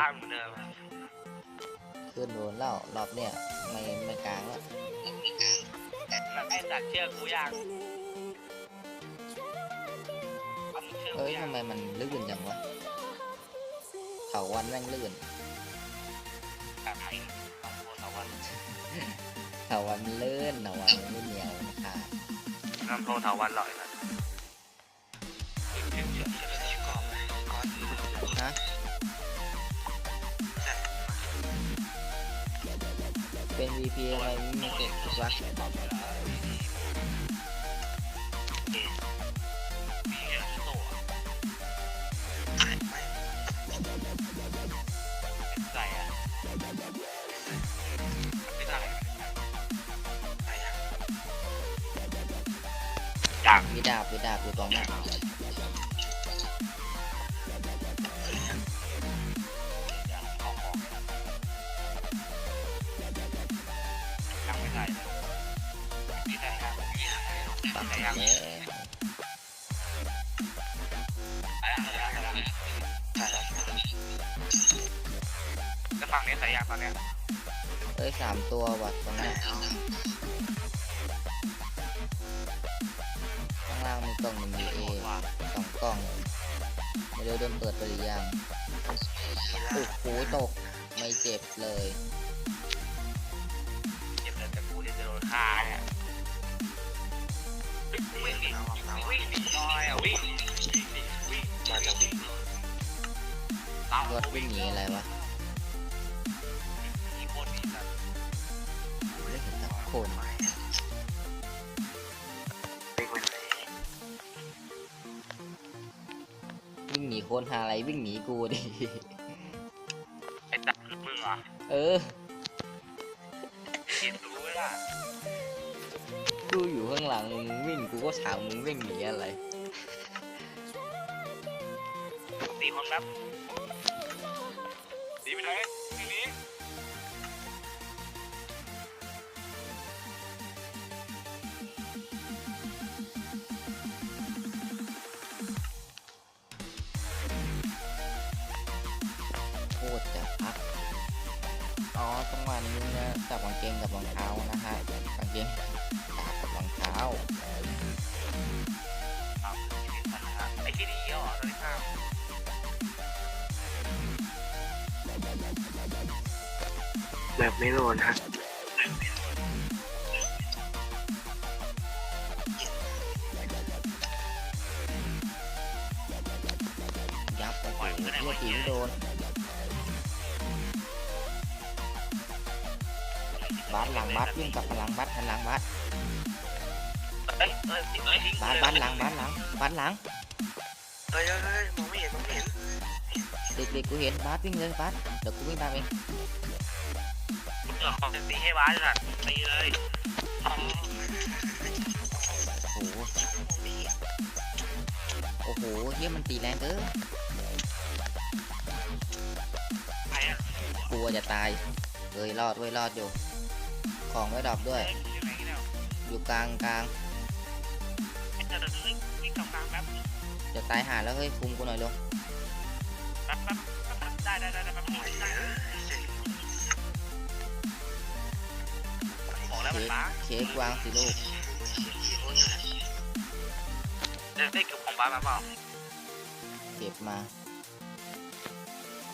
ก็จะออกข้างเหมือนเดิมขึ้นโดนแล้วรอบเนี้ยไม่ไม่กลางแล้วแล้วไอ้สัตว์เชื่อกูยังเอามึงเชื่อเอ้กูยยังทำไมมันลื่นจังวะเถาวันแม่งลื่นแบบไหนสองคนสองวันเถาวันมันลื่นเถาวันมันไม่เหนียวมันขาดน้ำโพเถาวันลอยนะ เป็น VP ทำไมไม่เก็บวะมีเยอะโตอะใส่อะไม่ได้ใส่อะจังวิดาบวิดาบอยู่ตรงนั้นยั ปักใส่เยยังอะใส่ยังใส่ยังใส่ยังใส่แล้วฝั่งนี้ใส่ยังตอนเนี้ยเอ้ยสามตัววัดตรงเนี้ข้างล่างมีกล่องหนึ่งไม่เอหมดว่ะสองกล่องไม่รู้โดนเปิดไปหรือยังโอ้โหตกไม่เจ็บเลยาเนี่ยวิ่งหนีวิ่งหนีน้อยอะวิ่งวิ่งหนีวิ่งมาจะวิ่งตามรถวิ่งหนีอะไรวะมีคนนี่สัตว์ไม่เห็นสักคนวิ่งไปไหนวิ่งหนีคนหาอะไรวิ่งหนีกูดิไอ้จักคือมึงเหรอะเออ หลังมึงวิ่งกูก็ถามมึงวิ่งหนีอะไรตีคนแป๊บหนีไปไหนหนีหนีโคตรจะพักอ๋อจังหวะนี้นะจับกางเกงกับรองเท้านะฮะกางเกงาเอาชีวิตมันนะไอ้ที่นี่เยอะเหรอตอนนี้ข้าวแบบไม่โดนฮะยับโอ้โหเรียกตีไม่โดนบัสหลังบัสวิ่งกลับมาหลังบัสหันหลังบัส เอ้ยเอ้ยเอ้ยทิ้งบัสบัสหลังบัสหลังบัสหลังเฮ้ยเฮ้ยเฮ้ยมองไม่เห็นมองไม่เห็นเด็กๆกูเห็นบัสวิ่งเลยบัสเดี๋ยวกูวิ่งตามเองมึงเอาของตีให้บ้านเลยนะตีเลยเอาโอ้โหโอ้โหเฮียมันตีแรงเกินไปอะกลัวจะตายเฮ้ยรอดเว้ยรอดอยู่ ของไว้ดรอปด้วย เอ้ยอยู่ไหนเนี่ยอยู่กลางกลาง วิ่งวิ่งกลางๆแป๊บจะตายหาแล้วเฮ้ยคุมกูหน่อยลงแป๊บแป๊บแป๊บได้ได้ได้ได้แป๊บนึงได้บอกแล้วมันเค้กบ้าเค้กวางสิลูกเดี๋ยวได้เก็บของบ้านมาเปล่าเก็บมา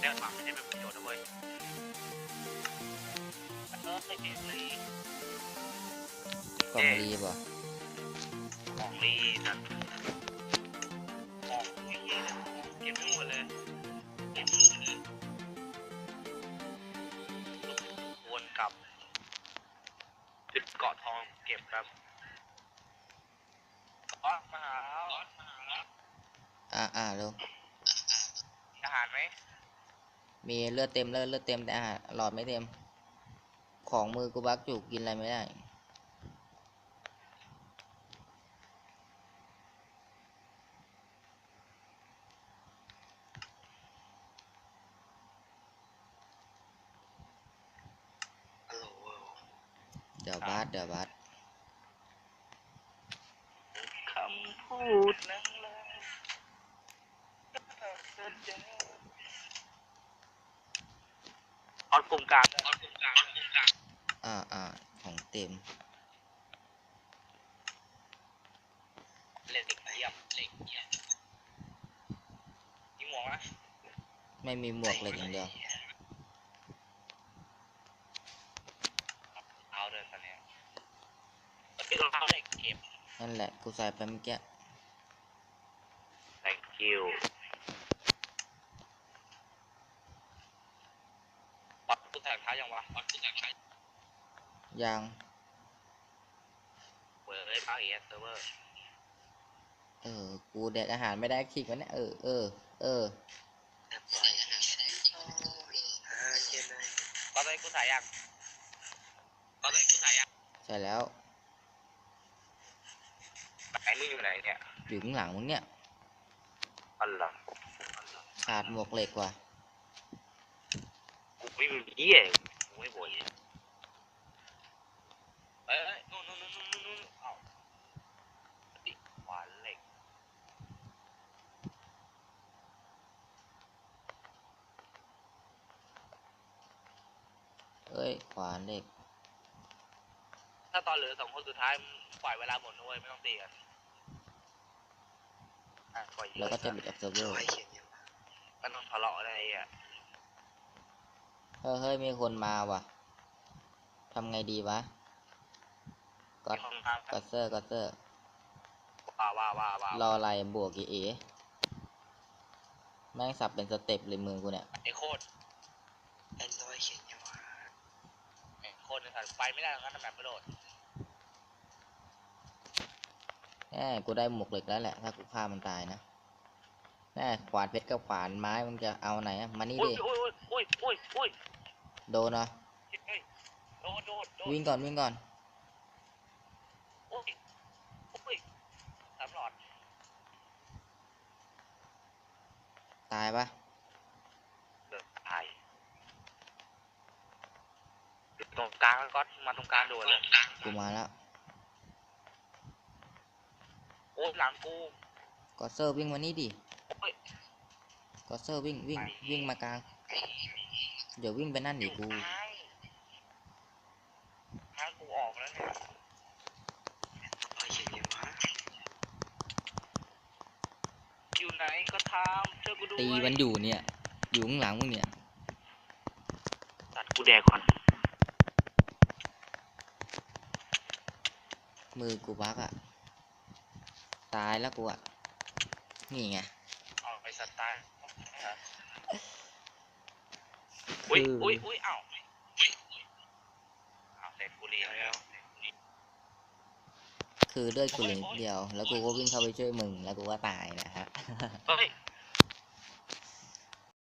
เดี๋ยวมาไม่ได้เป็นประโยชน์นะเว้ยมันก็เคยเก็บเลยกล่องรีบอะ ของลีนะของลีเก็บไม่หมดเลยเก็บไม่หมดเลยวนกลับจุดเกาะทองเก็บครับอ๋อมาหาแล้วอ่าอ่าลงอาหารไหมมีเลือดเต็มเลือดเลือดเต็มแต่อาหารหลอดไม่เต็ม ของมือกูบักอยู่กินอะไรไม่ได้ ฮัลโหล เดี๋ยวบัสเดี๋ยวบัสคำพูดนั้นเลยก็เธอเดินออนกลุ่มกลางออนกลุ่มกลางกลุ่มกลางอ่าอ่าของเต็มเหล็กเยี่ยมเหล็กเยี่ยมยิงหมวกนะไม่มีหมวกเหล็กอย่างเดียว เอาเดินตอนนี้ที่เราเหล็กเก็บ นั่นแหละ กูใส่ไปเมื่อกี้ thank you ปัดกูแตกท้ายยังวะปัดกูแตกท้ายยางเว้ยพักเอสเซิร์ฟเวอร์เออ กูแดกอาหารไม่ได้คิกมันเนี่ยเออเออเออแต่ปล่อยอ่าเย็นเลยตอนนี้กูใส่ยังตอนนี้กูใส่ยังใช่แล้ว ไอ้มึงอยู่ไหนเนี่ยอยู่ข้างหลังมึงเนี่ยอัลล่ะขาดหมวกเหล็กว่ะกูไม่มีเหี้ยกูไม่บ่นเอ้ยเอ้ยนู่นนู่นนู่นนู่นนู่นเอ้าดิหวานเหล็กเอ้ยขวานเหล็ก ถ้าตอนเหลือสองคนสุดท้ายมึงปล่อยเวลาหมดนะเว้ยไม่ต้องตีกัน อะปล่อยเยอแล้วก็จะหลุดจากเซิร์ฟเวอร้ร์อยเขียนยังวะไม่ต้องทะเลาะอะไรอะเฮ้ยเฮ้ยมีคนมาว่ะทำไงดีวะก็มีห้องน้ำก็เซอร์ก็เซอร์ว่าว่าว่าว่ารออะไรบวกอีเอแม่งสับเป็นสเต็ปเลยมือกูเนี่ยไอ้โคตรแอนร้อยเขียนยังวะไอ้โคตรในสัตว์ไปไม่ได้ตรงนั้นนะแบบไม่โดด แน่กูได้หมวกเหล็กแล้วแหละ ถ้ากูฆ่ามันตายนะแน่ขวานเพชรกับขวานไม้มึงจะเอาไหนอะมานี่อุ้ยดิอุ้ยอุ้ยอุ้ยอุ้ยอุ้ยโดนเนาะเฮ้ยโดดโดดโดดวิ่งก่อนวิ่งก่อน อุ้ยอุ้ยสามหลอดตายปะเดือดตายอยู่ตรงกลางแล้วก็มาตรงกลางโดดเลยกูมาแล้ว โอ้ยหลังกูก็เซอร์วิ่งมานี่ดิโอ้ยก็เซอร์วิ่งวิ่งไปวิ่งมากลาง เดี๋ยววิ่งไปนั่นอดิยู่กูทางทางกูออกแล้วเนี่ยร้อยเขียนยังวะอยู่ไหนก็ทำช่วยกูด้วยตีมันอยู่เนี่ย อยู่ข้างหลังมึงเนี่ยตัดกูแดกก่อนมือกูบักอะ ตายแล้วกูอะนี่ไงเอาไปสัตว์ตายอุ้ยคืออุ้ยอุ้ยเอ้าอุ้ยอุ้ยเอ้าเสร็จกูเรียนแล้วคือเลือดกูเหลือนิดเดียว แล้วกูก็วิ่งเข้าไปช่วยมึง แล้วกูก็ตายนะฮะเฮ้ย